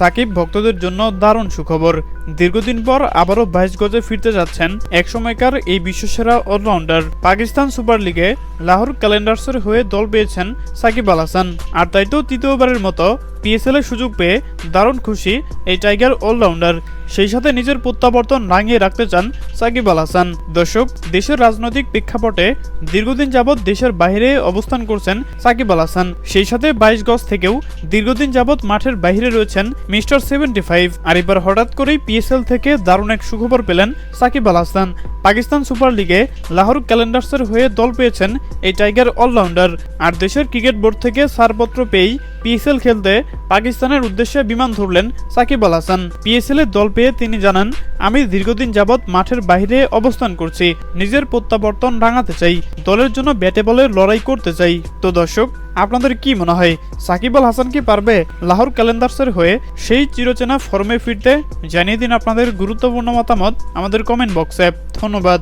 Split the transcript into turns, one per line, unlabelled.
সাকিব ভক্তদের জন্য দারুণ সুখবর। দীর্ঘদিন পর আবারও বাইশ গজে ফিরতে যাচ্ছেন একসময়কার এই বিশ্বসেরা অলরাউন্ডার। পাকিস্তান সুপার লিগে লাহোর ক্যালেন্ডার্সের হয়ে দল পেয়েছেন সাকিব আল হাসান। আর তাই তো তৃতীয়বারের মতো পিএসএল এর সুযোগ পেয়ে দারুণ খুশি এই টাইগার অলরাউন্ডার। সেই সাথে নিজের প্রত্যাবর্তন রাঙিয়ে রাখতে চান সাকিব আল হাসান। দর্শক, দেশের রাজনৈতিক প্রেক্ষাপটে দীর্ঘদিন যাবৎ দেশের বাইরে অবস্থান করছেন সাকিব আল হাসান। সেই সাথে বাইশ গজ থেকেও দীর্ঘদিন যাবৎ মাঠের বাইরে রয়েছেন মিস্টার সেভেন্টি ফাইভ। আর এবার হঠাৎ করেই পিএসএল থেকে দারুণ এক সুখবর পেলেন সাকিব আল হাসান। পাকিস্তান সুপার লিগে লাহোর ক্যালেন্ডার্সের হয়ে দল পেয়েছেন এই টাইগার অলরাউন্ডার। আর দেশের ক্রিকেট বোর্ড থেকে ছাড়পত্র পেয়েই পিএসএল খেলতে পাকিস্তানের উদ্দেশ্যে বিমান ধরলেন সাকিব আল হাসান। পিএসএল এর দল পেয়ে তিনি জানান, আমি দীর্ঘদিন যাবৎ মাঠের বাইরে অবস্থান করছি, নিজের প্রত্যাবর্তন রাঙাতে চাই, দলের জন্য ব্যাটে বলে লড়াই করতে চাই। তো দর্শক আপনাদের কি মনে হয়, সাকিব আল হাসান কি পারবে লাহোর ক্যালেন্ডার্সের হয়ে সেই চিরচেনা ফর্মে ফিরতে? জানিয়ে দিন আপনাদের গুরুত্বপূর্ণ মতামত আমাদের কমেন্ট বক্সে ধন্যবাদ।